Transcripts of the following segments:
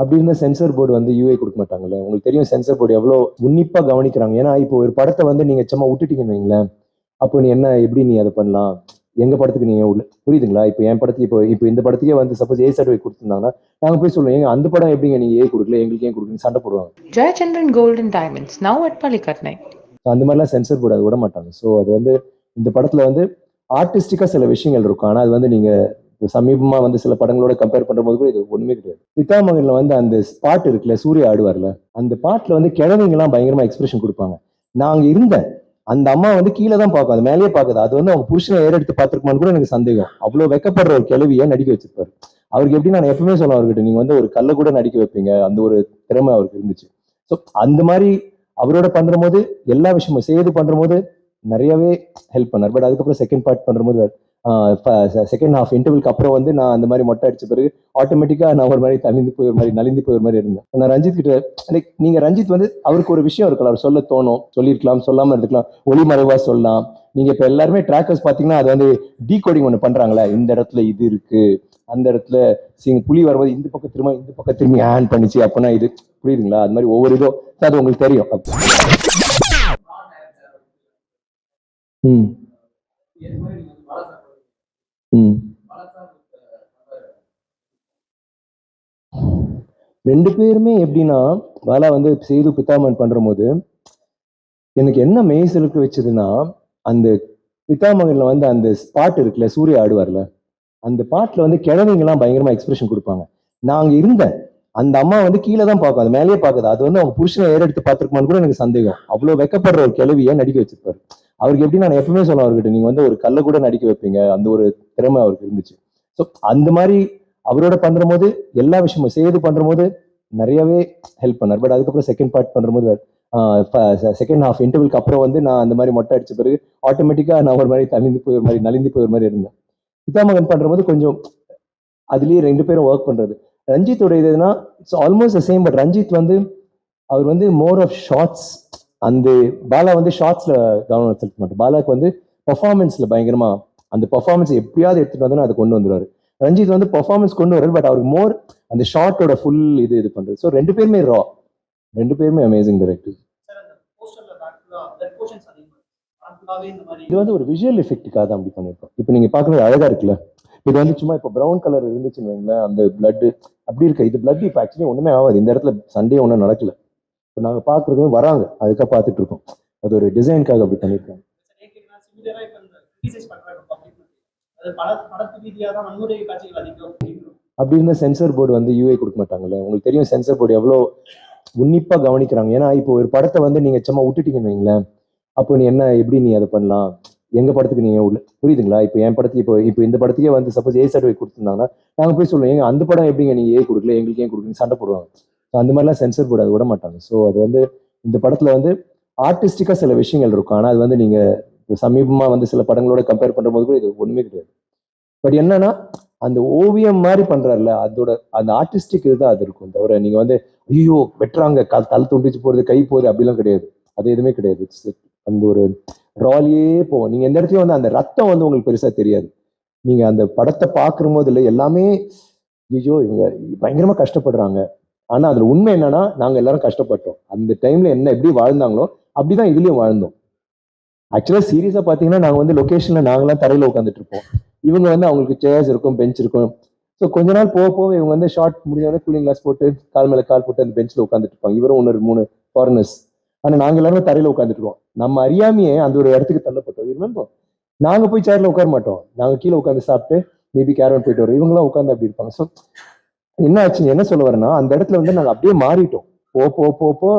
அப்படி இருந்த sensor board வந்து யூஏ கொடுக்க மாட்டாங்கல்ல? உங்களுக்கு தெரியும் சென்சர் போர்டு எவ்வளோ உன்னிப்பா கவனிக்கிறாங்க. ஏன்னா இப்போ ஒரு படத்தை வந்து நீங்க சும்மா விட்டுட்டீங்கன்னு வைங்களேன். அப்போ நீ என்ன எப்படி நீ அதை பண்ணலாம்? எங்க படத்துக்கு நீங்க உள்ள புரியுதுங்களா? இப்போ என் படத்துக்கு இப்போ இப்போ இந்த படத்துக்கே வந்து சப்போஸ் ஏ சர்டிஃபிகேட் கொடுத்துருந்தாங்கன்னா நாங்க போய் சொல்லுவோம் ஏங்க அந்த படம் எப்படிங்க நீங்க ஏ கொடுக்கல? எங்களுக்கு ஏன் கொடுக்குறீங்க சண்டை போடுவாங்க. and Diamonds, now at Palikatnai. So, அந்த மாதிரிலாம் சென்சர் போர்டு அதை விட மாட்டாங்க. ஸோ அது வந்து இந்த படத்துல வந்து ஆர்டிஸ்டிக்கா சில விஷயங்கள் இருக்கும். ஆனா அது வந்து நீங்க சமீபமா வந்து சில படங்களோட கம்பேர் பண்ணும்போது கூட இது ஒண்ணுமே கிடையாது. பிதாமகன்ல வந்து அந்த பாட்டு இருக்குல்ல சூர்யா ஆடுவார்ல அந்த பாட்டுல வந்து கிழவிங்கெல்லாம் பயங்கரமா எக்ஸ்பிரஷன் கொடுப்பாங்க. நான் இருந்தேன். அந்த அம்மா வந்து கீழே தான் பார்க்கும் அது மேலேயே பார்க்குது. அது வந்து அவங்க புருஷனை ஏறெடுத்து பார்த்துருக்குமான்னு கூட எனக்கு சந்தேகம். அவ்வளோ வெக்கப்படுற ஒரு கிழவியை நடிக்க வச்சிருப்பாரு? அவருக்கு எப்படி நான் எப்பவுமே சொல்லுவேன் அவர்கிட்ட நீங்க வந்து ஒரு கல்லை கூட நடிக்க வைப்பீங்க. அந்த ஒரு திறமை அவருக்கு இருந்துச்சு. ஸோ அந்த மாதிரி அவரோட பண்ற போது எல்லா விஷயமும் சேது பண்ற போது நிறையவே ஹெல்ப் பண்ணார். பட் அதுக்கப்புறம் செகண்ட் பார்ட் பண்ற போது செகண்ட் ஹாஃப் இன்டர்வலுக்கு அப்புறம் வந்து நான் அந்த மாதிரி மொட்டை அடிச்ச பிறகு ஆட்டோமேட்டிக்கா நான் ஒரு மாதிரி தனிந்து போய் ஒரு மாதிரி நலிந்து போய் ஒரு மாதிரி இருந்தேன். நான் ரஞ்சித் கிட்ட லைக் நீங்க ரஞ்சித் வந்து அவருக்கு ஒரு விஷயம் இருக்கலாம் அவர் சொல்ல தோணும் சொல்லியிருக்கலாம் சொல்லாம இருக்கலாம் ஒளிமறைவா சொல்லலாம். நீங்க இப்ப எல்லாருமே ட்ராக்கர்ஸ் பாத்தீங்கன்னா அது வந்து டீ கோடிங் ஒன்று பண்றாங்களா இந்த இடத்துல இது இருக்கு அந்த இடத்துல சிங்க புலி வரும்போது இந்த பக்கம் திரும்ப இந்த பக்கம் திரும்பி ஹேண்ட் பண்ணிச்சு அப்பனா இது புரியுதுங்களா? அது மாதிரி ஒவ்வொரு இதுவும் அது உங்களுக்கு தெரியும். ம் இது மாதிரி நீங்க வந்து பாலா சார் ம் பாலா சார் ரெண்டு பேருமே எப்படின்னா வேலை வந்து சேது பித்தாமன் பண்ற போது எனக்கு என்ன மெய்சிலுக்கு வச்சதுன்னா அந்த பித்தாமகன்ல வந்து அந்த பாட்டு இருக்குல்ல சூர்யா ஆடுவார்ல அந்த பாட்டுல வந்து கிழவிங்கெல்லாம் பயங்கரமா எக்ஸ்பிரஷன் கொடுப்பாங்க. நான் அங்க இருந்தேன். அந்த அம்மா வந்து கீழே தான் பார்க்கும். அது மேலேயே பார்க்குது. அது வந்து அவங்க புருஷனை ஏறெடுத்து பார்த்துருக்குமான்னு கூட எனக்கு சந்தேகம். அவ்வளோ வெக்கப்படுற ஒரு கிழவியை நடிக்க வச்சிருப்பாரு? அவருக்கு எப்படி நான் எப்பவுமே சொல்லுவேன் அவர்கிட்ட நீங்க வந்து ஒரு கல்லை கூட நடிக்க வைப்பீங்க. அந்த ஒரு திறமை அவருக்கு இருந்துச்சு. ஸோ அந்த மாதிரி அவரோட பண்ணுற போது எல்லா விஷயமும் சேது பண்ணுற போது நிறையவே ஹெல்ப் பண்ணார். பட் அதுக்கப்புறம் செகண்ட் பார்ட் பண்ணுற போது செகண்ட் ஹாஃப் இன்டர்வலுக்கு அப்புறம் வந்து நான் அந்த மாதிரி மொட்டை அடிச்ச பிறகு ஆட்டோமேட்டிக்காக நான் ஒரு மாதிரி தனிந்து போய் ஒரு மாதிரி நலிந்து போய் ஒரு மாதிரி இருந்தேன். பிதாமகன் பண்ணுற போது கொஞ்சம் அதுலேயே ரெண்டு பேரும் ஒர்க் பண்ணுறது ரஞ்சித்தோட இதுனா it's almost same but Ranjith வந்து அவர் வந்து மோர் ஆஃப் ஷார்ட்ஸ் அந்த பாலா வந்து ஷார்ட்ஸில் கவனம் செலுத்த மாட்டார். பாலாக்கு வந்து பர்ஃபார்மன்ஸில் பயங்கரமாக அந்த பர்ஃபார்மன்ஸ் எப்படியாவது எடுத்துகிட்டு வந்தோன்னா அதை கொண்டு வந்துடுவார் ரஞ்சித் வந்து பெர்ஃபார்மன்ஸ் கொண்டு வர்றாரு பட் அவருக்கு மோர் அந்த ஷார்ட்டோட ஃபுல் இது இது பண்றது. ஸோ ரெண்டு பேருமே ரா ரெண்டு பேருமே அமேசிங் டைரக்டர் இது வந்து ஒரு விஷுவல் எஃபெக்ட்டுக்காக தான் அப்படி பண்ணியிருக்கோம். இப்போ நீங்க பார்க்கறது அழகா இருக்குல்ல? இது வந்து சும்மா இப்போ ப்ரௌன் கலர் இருந்துச்சுன்னு வைங்களேன் அந்த பிளட் அப்படி இருக்கு இது பிளட் இப்போ ஆக்சுவலி ஒண்ணுமே ஆகாது. இந்த இடத்துல சண்டே ஒன்றும் நடக்கல. இப்போ நாங்க பார்க்கறது வராங்க. அதுக்காக பார்த்துட்டு இருக்கோம். அது ஒரு டிசைனுக்காக அப்படி பண்ணியிருக்காங்க. அப்படி இருந்த சென்சர் போர்டு வந்து யூஏ கொடுக்க மாட்டாங்கல்ல? உங்களுக்கு தெரியும் சென்சர் போர்டு எவ்வளோ உன்னிப்பா கவனிக்கிறாங்க. ஏன்னா இப்போ ஒரு படத்தை வந்து நீங்க சும்மா விட்டுட்டீங்கன்னு வைங்களேன். அப்போ நீ என்ன எப்படி நீ அதை பண்ணலாம்? எங்க படத்துக்கு நீங்க உள்ள புரியுதுங்களா? இப்போ என் படத்துக்கு இப்போ இப்போ இந்த படத்துக்கே வந்து சப்போஸ் ஏ சர்டிஃபிகேட் கொடுத்துருந்தாங்கன்னா நாங்க போய் சொல்லுவோம் ஏங்க அந்த படம் எப்படிங்க நீங்க ஏ கொடுக்கல? எங்களுக்கு ஏன் கொடுக்குறீங்க சண்டை போடுவாங்க. ஸோ அந்த மாதிரிலாம் சென்சர் போர்டு அதை விட மாட்டாங்க. ஸோ அது வந்து இந்த படத்துல வந்து ஆர்டிஸ்டிக்கா சில விஷயங்கள் இருக்கும். ஆனா அது வந்து நீங்க இப்போ வந்து சில படங்களோட கம்பேர் பண்ணும்போது கூட இது ஒன்றுமே கிடையாது. பட் என்னன்னா அந்த ஓவியம் மாதிரி பண்றாருல அதோட அந்த ஆர்டிஸ்டிக் இதுதான் அது இருக்கும். தவிர நீங்க வந்து ஐயோ வெட்டுறாங்க கால் தலை துண்டிச்சு போறது கை போகுது அப்படிலாம் கிடையாது. அது எதுவுமே கிடையாது. அந்த ஒரு ராலியே போவோம் நீங்க எந்த இடத்துலயும் வந்து அந்த ரத்தம் வந்து உங்களுக்கு பெருசா தெரியாது. நீங்க அந்த படத்தை பார்க்குற போதுல எல்லாமே ஐயோ இவங்க பயங்கரமா கஷ்டப்படுறாங்க. ஆனா அதுல உண்மை என்னன்னா நாங்க எல்லாரும் கஷ்டப்பட்டோம். அந்த டைம்ல என்ன எப்படி வாழ்ந்தாங்களோ அப்படிதான் இதுலயும் வாழ்ந்தோம். ஆக்சுவலாக சீரியஸாக பார்த்தீங்கன்னா நாங்கள் வந்து லொக்கேஷனில் நாங்களாம் தரையில் உட்காந்துட்டு இருப்போம் இவங்க வந்து அவங்களுக்கு சேர்ஸ் இருக்கும் பெஞ்ச் இருக்கும். ஸோ கொஞ்ச நாள் போக போக இவங்க வந்து ஷார்ட் முடிஞ்சவொடனே கூலிங் கிளாஸ் போட்டு கால் மேலே கால் போட்டு அந்த பெஞ்சில் உட்காந்துட்டு இருப்பாங்க இவரும் ஒன்று மூணு ஃபாரினர்ஸ் ஆனால் நாங்கள் எல்லாருமே தரையில் உட்காந்துட்டு இருக்கோம் நம்ம அறியாமையே அந்த ஒரு இடத்துக்கு தள்ளப்பட்டோம். ரிமெம்பர் நாங்கள் போய் சேரில் உட்கார மாட்டோம். நாங்கள் கீழே உட்காந்து சாப்பிட்டு மேபி கேரவன் போயிட்டு வரோம் இவங்களாம் உட்காந்து அப்படி இருப்பாங்க. ஸோ என்ன ஆச்சு என்ன சொல்ல வரேன்னா அந்த இடத்துல வந்து நாங்கள் அப்படியே மாறிட்டோம். போ போ போ போ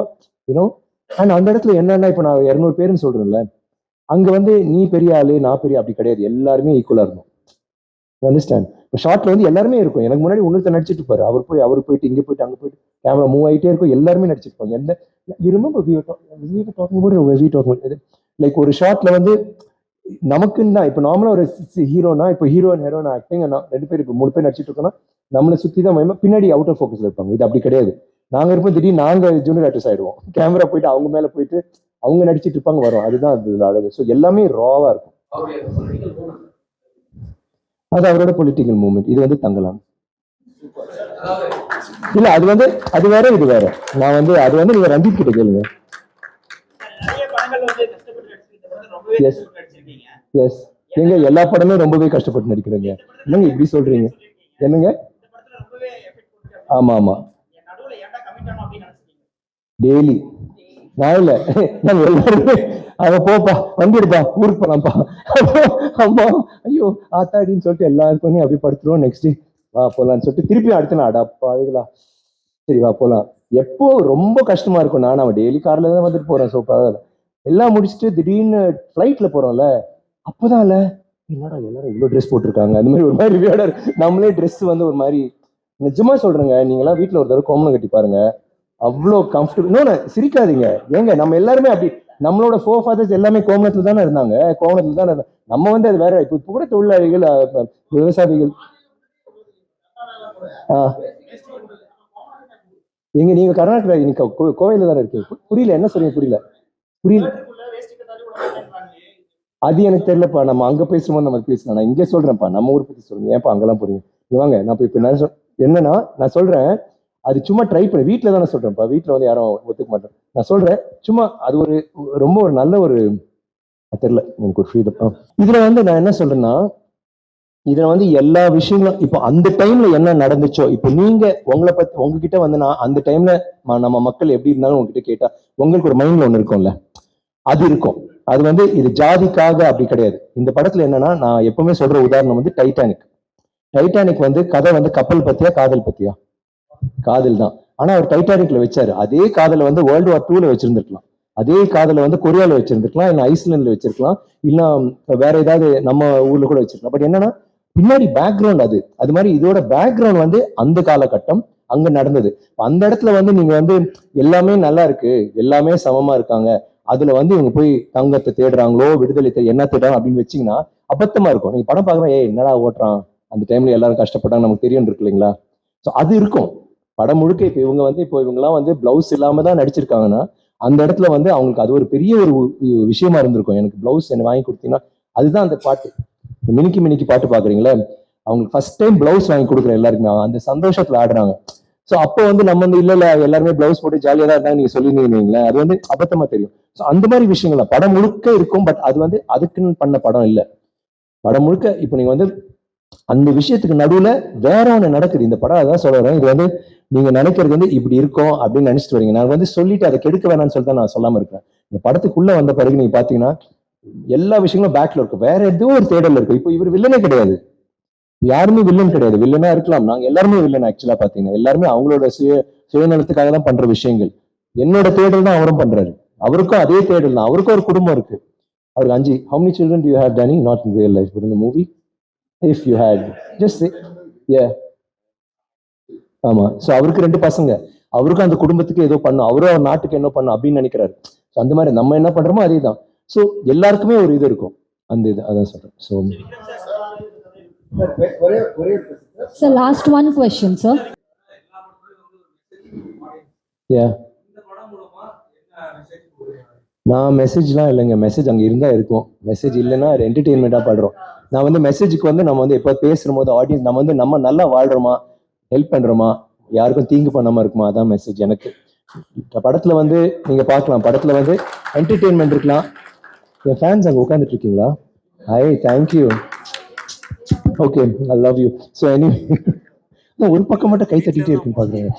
யூனோ அண்ட் அந்த இடத்துல என்னன்னா இப்போ நான் இரநூறு பேருன்னு சொல்கிறேன்ல அங்க வந்து நீ பெரிய ஆளு நான் பெரிய அப்படி கிடையாது. எல்லாருமே ஈக்குவலா இருந்தோம். அண்டர்ஸ்டாண்ட் இப்போ ஷார்ட்ல வந்து எல்லாருமே இருக்கும். எனக்கு முன்னாடி இன்னொருத்தர் நடிச்சிட்டு இருப்பாரு. அவர் போய் அவர் போயிட்டு இங்க போயிட்டு அங்க போயிட்டு கேமரா மூவ் ஆயிட்டே இருக்கும். எல்லாருமே நடிச்சிருப்பாங்க எந்த லைக் ஒரு ஷார்ட்ல வந்து நமக்குன்னு தான் இப்போ நார்மலா ஒரு ஹீரோனா இப்போ ஹீரோ அண்ட் ஆக்டிங் ரெண்டு பேர் இப்போ மூணு பேர் நடிச்சிட்டு இருக்கோம்னா நம்மளை சுத்தி தான் மயமா பின்னாடி அவுட் ஆஃப் ஃபோக்கஸ் இருப்பாங்க. இது அப்படி கிடையாது. நாங்க இருப்போம் திடீர்னு நாங்க ஜூனியர் ஆர்டிஸ்ட் ஆயிடுவோம். கேமரா போயிட்டு அவங்க மேல போயிட்டு அவங்க நடிச்சிட்டு இருப்பாங்க வரும். அதுதான் அது அழகு ஸோ எல்லாமே ராவா இருக்கும். அது அவரோட பொலிட்டிக்கல் மூவ்மெண்ட் இது வந்து தங்கலாம். இல்ல அது வந்து அது வேற இது வேற. நான் வந்து அது வந்து நீங்க ரஞ்சித் கிட்ட கேளுங்க. நடிச்சிருக்கீங்க. எஸ் எங்க எல்லா படமே ரொம்பவே கஷ்டப்பட்டு நடிக்கிறேங்க. என்னங்க இப்படி சொல்றீங்க? என்னங்க? ஆமா ஆமா. டெய்லி வாயில. நாங்க எல்லாருமே அவ போப்பா வண்டி எடுப்பா ஊருக்கு போலாம்ப்பா. அம்மா ஐயோ ஆத்தாடின்னு சொல்லிட்டு எல்லாருக்கும் அப்படி படுத்துருவோம். நெக்ஸ்ட் வா போலான்னு சொல்லிட்டு திருப்பி அடுத்த நாள் அடாப்பாவீங்களா சரி வா போலாம். எப்போ ரொம்ப கஷ்டமா இருக்கும். நான் அவன் டெய்லி கார்ல தான் வந்துட்டு போறேன் ஸோ எல்லாம் முடிச்சுட்டு திடீர்னு ஃப்ளைட்ல போறோம்ல அப்போதான்ல என்னடா எல்லாரும் இவ்வளோ ட்ரெஸ் போட்டிருக்காங்க? அந்த மாதிரி ஒரு மாதிரி நம்மளே ட்ரெஸ் வந்து ஒரு மாதிரி நிஜமா சொல்றேங்க நீங்களாம் வீட்டில் ஒரு தடவை கோமணம் கட்டி பாருங்க. அவ்வளோ கம்ஃபர்டபுள் இன்னொன்று சிரிக்காதீங்க. ஏங்க நம்ம எல்லாருமே அப்படி நம்மளோட ஃபோர் ஃபாதர்ஸ் எல்லாமே கோமணத்தில் தானே இருந்தாங்க. கோமணத்துல தானே இருந்தாங்க நம்ம வந்து அது வேற இப்போ கூட தொழிலாளிகள் விவசாயிகள் ஆ. எங்க நீங்க கர்நாடகா நீங்க கோ- தானே இருக்கீங்க? பு- புரியல என்ன சொல்றீங்க புரியல. புரியல. அது எனக்கு தெரியலப்பா. நம்ம அங்க பேசும்போது நம்ம பேசலாம். நான் இங்கே சொல்றேன்ப்பா. நம்ம ஊர் பத்தி சொல்லுங்க. ஏன்ப்பா அங்கெல்லாம் போறீங்க? வாங்க. நான் இப்போ இப்போ என்ன சொல் என்னன்னா நான் சொல்றேன். அது சும்மா ட்ரை பண்ணி. வீட்டில் தானே இப்போ வீட்டில் வந்து யாரும் ஒத்துக்க மாட்டேன் நான் சொல்கிறேன் சும்மா அது ஒரு ரொம்ப ஒரு நல்ல ஒரு தெரியல எனக்கு ஒரு ஃபீல் இதில் வந்து நான் என்ன சொல்றேன்னா இதில் வந்து எல்லா விஷயங்களும் இப்போ அந்த டைம்ல என்ன நடந்துச்சோ இப்போ நீங்க உங்களை பத்தி உங்ககிட்ட வந்து நான் அந்த டைம்ல நம்ம மக்கள் எப்படி இருந்தாலும் உங்ககிட்ட கேட்டா உங்களுக்கு ஒரு மைண்ட்ல ஒன்று இருக்கும்ல. அது இருக்கும். அது வந்து இது ஜாதிக்காக அப்படி கிடையாது. இந்த படத்துல என்னன்னா நான் எப்பவுமே சொல்ற உதாரணம் வந்து டைட்டானிக் டைட்டானிக் வந்து கதை வந்து கப்பல் பத்தியா காதல் பத்தியா? காதல் தான் ஆனா அவர் டைட்டானிக்ல வச்சாரு. அதே காதலை வந்து வேர்ல்டு வார் டூல வச்சிருந்திருக்கலாம். அதே காதலை வந்து கொரியால வச்சிருந்திருக்கலாம் இல்ல ஐஸ்லாண்ட்ல வச்சிருக்கலாம் இல்ல வேற ஏதாவது நம்ம ஊர்ல கூட வச்சிருக்கலாம். பட் என்னன்னா பின்னாடி பேக்ரவுண்ட் அது. அது மாதிரி இதோட பேக்ரவுண்ட் வந்து அந்த காலகட்டம் அங்க நடந்தது. அந்த இடத்துல வந்து நீங்க வந்து எல்லாமே நல்லா இருக்கு எல்லாமே சமமா இருக்காங்க. அதுல வந்து இவங்க போய் தங்கத்தை தேடுறாங்களோ விடுதலை என்ன தேடுறாங்க அப்படின்னு வச்சீங்கன்னா அபத்தமா இருக்கும். நீங்க படம் பாக்குறோம் ஏ என்னடா ஓட்டுறான்? அந்த டைம்ல எல்லாரும் கஷ்டப்பட்டாங்க நமக்கு தெரியும் இருக்கு இல்லைங்களா? ஸோ அது இருக்கும். படம் முழுக்க இப்போ இவங்க வந்து இப்போ இவங்கெல்லாம் வந்து பிளவுஸ் இல்லாம தான் நடிச்சிருக்காங்கன்னா அந்த இடத்துல வந்து அவங்களுக்கு அது ஒரு பெரிய ஒரு விஷயமா இருந்திருக்கும். எனக்கு பிளவுஸ் என்ன வாங்கி கொடுத்தீங்கன்னா அதுதான் அந்த பாட்டு. மினிக்கி மினிக்கி பாட்டு பாக்குறீங்களா அவங்களுக்கு ஃபர்ஸ்ட் டைம் பிளவுஸ் வாங்கி கொடுக்குற எல்லாருக்குமே அந்த சந்தோஷத்துல ஆடுறாங்க. ஸோ அப்போ வந்து நம்ம வந்து இல்லை இல்லை எல்லாருமே பிளவுஸ் போட்டு ஜாலியாக தான் இருந்தாங்க நீங்க சொல்லியிருந்தீங்களே அது வந்து அபத்தமா தெரியும். ஸோ அந்த மாதிரி விஷயங்கள்ல படம் முழுக்க இருக்கும் பட் அது வந்து அதுக்குன்னு பண்ண படம் இல்லை. படம் முழுக்க இப்போ நீங்க வந்து அந்த விஷயத்துக்கு நடுவுல வேற ஒன்று நடக்குது. இந்த படம் அதான் சொல்ல வரேன். இது வந்து நீங்க நினைக்கிறது வந்து இப்படி இருக்கும் அப்படின்னு நினைச்சிட்டு வரீங்க. நான் வந்து சொல்லிட்டு அதை கெடுக்க வேணாம்னு சொல்லிட்டு நான் சொல்லாம இருக்கேன் இந்த படத்துக்குள்ள வந்த பிறகு நீங்க பாத்தீங்கன்னா எல்லா விஷயங்களும் பேக்ல இருக்கும். வேற ஏதோ ஒரு தேடல் இருக்கும். இப்போ இவர் வில்லனே கிடையாது. யாருமே வில்லன் கிடையாது. வில்லனா இருக்கலாம். நாங்க எல்லாருமே வில்லன் ஆக்சுவலா பாத்தீங்கன்னா எல்லாருமே அவங்களோட சுய சுயநலத்துக்காக தான் பண்ற விஷயங்கள். என்னோட தேடல் தான் அவரும் பண்றாரு. அவருக்கும் அதே தேடல் தான். அவருக்கும் ஒரு குடும்பம் இருக்கு. அவருக்கு அஞ்சு how many children you have have not in real life இந்த movie if you had just a ஆமா. சோ அவருக்கு ரெண்டு பசங்க. அவருக்கும் அந்த குடும்பத்துக்கு ஏதோ பண்ணும். அவரும் அவர் நாட்டுக்கு என்ன பண்ணும் அப்படின்னு நினைக்கிறாரு. So, அந்த மாதிரி நம்ம என்ன பண்றோமோ அதே தான் ஸோ எல்லாருக்குமே ஒரு இது இருக்கும். அந்த இது அதான் சொல்றேன். So Sir, last one question, sir. Yeah நான் மெசேஜ்லாம் இல்லைங்க. மெசேஜ் அங்கே இருந்தால் இருக்கும். மெசேஜ் இல்லைன்னா என்டர்டெயின்மெண்ட்டாக படுறோம். நான் வந்து மெசேஜுக்கு வந்து நம்ம வந்து எப்போ பேசுகிற போது ஆடியன்ஸ் நம்ம வந்து நம்ம நல்லா வாழ்கிறோமா ஹெல்ப் பண்ணுறோமா யாருக்கும் தீங்கு பண்ணாமல் இருக்குமா? அதான் மெசேஜ் எனக்கு. படத்தில் வந்து நீங்கள் பார்க்கலாம். படத்தில் வந்து என்டர்டெயின்மெண்ட் இருக்கலாம். என் ஃபேன்ஸ் அங்கே உட்காந்துட்டு இருக்கீங்களா? Hi thank you okay I love you so any ஒரு பக்கம் மட்டும் கை தட்டிகிட்டே இருக்குன்னு பார்க்குறேன்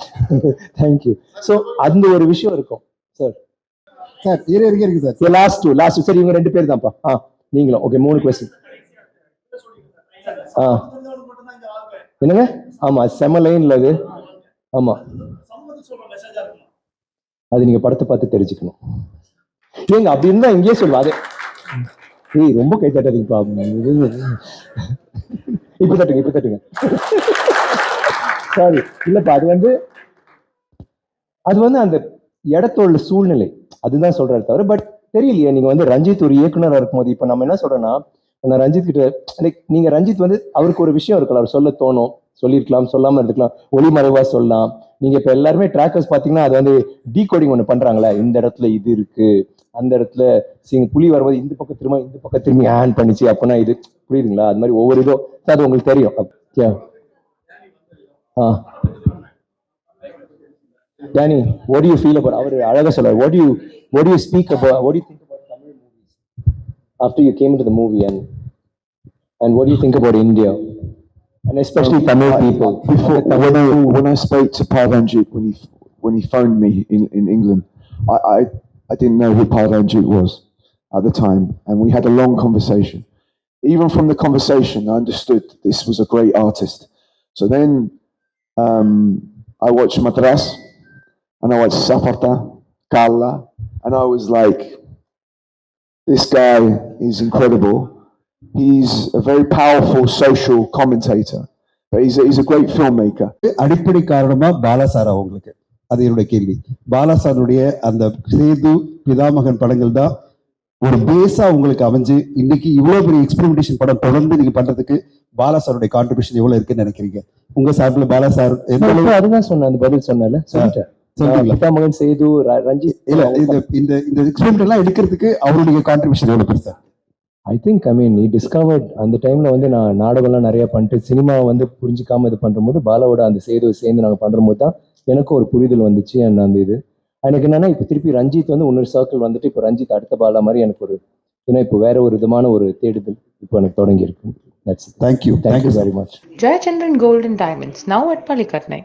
தேங்க்யூ ஸோ அந்த ஒரு விஷயம் இருக்கும். சார் சார் இரு இருக்கு இருக்கு சார் லாஸ்ட் டூ லாஸ்ட் சரி இவங்க ரெண்டு பேர் தான்ப்பா. ஆ நீங்களும். ஓகே மூணு கொஸ்டின் ஆ. என்னங்க? ஆமா செம லைன்ல அது. ஆமா. அது நீங்க படத்தை பார்த்து தெரிஞ்சுக்கணும். ஏங்க அப்படி இருந்தா இங்கேயே சொல்லுவா அது. ஏய் ரொம்ப கை தட்டாதீங்கப்பா. இப்ப தட்டுங்க இப்ப தட்டுங்க. சாரி இல்லப்பா அது வந்து அது வந்து அந்த இடத்தோட சூழ்நிலை. அதுதான் சொல்றாரு தவிர பட் தெரியலையே நீங்க வந்து ரஞ்சித் ஒரு இயக்குனரா இருக்கும்போது இப்ப நம்ம என்ன சொல்றோம்னா நான் ரஞ்சித் கிட்ட லைக் நீங்க ரஞ்சித் வந்து அவருக்கு ஒரு விஷயம் இருக்கல அவர் சொல்ல தோணும். சொல்லியிருக்கலாம் சொல்லாமல் இருந்துக்கலாம். ஒளிமறைவாக சொல்லலாம். நீங்கள் இப்போ எல்லாருமே ட்ராக்கர்ஸ் பார்த்தீங்கன்னா அது வந்து டீகோடிங் ஒன்று பண்ணுறாங்களே இந்த இடத்துல இது இருக்குது அந்த இடத்துல சிங்க புலி வரும்போது இந்த பக்கம் திரும்ப இந்த பக்கம் திரும்பி ஹேண்ட் பண்ணிச்சு அப்படின்னா இது புரியுதுங்களா? அது மாதிரி ஒவ்வொரு இதோ அது உங்களுக்கு தெரியும். Okay ah. Danny what you feel about அவர் அழகாக சொல்லுவார் what you you you speak about speak about what do you think about Tamil movies? After you came and the movie and and what and especially Tamil people Before, when I when I spoke to Parvanjit when he when he phoned me in, in England, I, I I didn't know who Parvanjit was at the time, and we had a long conversation. Even from the conversation, I understood this was a great artist. So then um, I watched Madras, and I watched Saparta, Kalla, and I was like, this guy is incredible. He's a very powerful social commentator, but he's a, he's a great filmmaker. அடிப்படை காரணமா Bala sir அவங்களுக்கு அது என்னுடைய கேள்வி. பாலா சாருடைய அந்த சேது பிதாமகன் படங்கள் தான் ஒரு பேஸா உங்களுக்கு அமைஞ்சு இன்னைக்கு இவ்வளவு பெரிய எக்ஸ்பெரிமெண்டேஷன் படம் தொடர்ந்து நீங்க பண்றதுக்கு பாலா சாருடைய கான்ட்ரிபியூஷன் எவ்வளவு இருக்குன்னு நினைக்கிறீங்க? உங்க சார்பில் பாலா சார் அதுதான் சொன்னேன் அந்த பதில் சொன்னேன்ல. சொல்லிட்டேன்? பிதாமகன் சேது ர- ரஞ்சித் இல்ல இந்த இந்த இந்த எக்ஸ்பெரிமெண்ட் எல்லாம் எடுக்கிறதுக்கு அவருடைய கான்ட்ரிபியூஷன் எவ்வளவு பெருசா? ஐ திங்க் ஐ மீன் நீ டிஸ்கவர்ட் அந்த டைம்ல வந்து நான் நாடகம்லாம் நிறைய பண்ணிட்டு சினிமா வந்து புரிஞ்சுக்காம இது பண்ணும்போது பாலாவோட அந்த சேது சேர்ந்து நாங்கள் பண்ணும்போது தான் எனக்கும் ஒரு புரிதல் வந்துச்சு and அந்த இது. எனக்கு என்னன்னா இப்போ திருப்பி ரஞ்சித் வந்து இன்னொரு சர்க்கிள் வந்துட்டு இப்போ ரஞ்சித் அடுத்த பாலா மாதிரி எனக்கு ஒரு ஏன்னா இப்போ வேற ஒரு விதமான ஒரு தேடுதல் இப்போ எனக்கு தொடங்கி இருக்கு that's thank you thank you very much Gold and Diamonds, now at Palikatnai.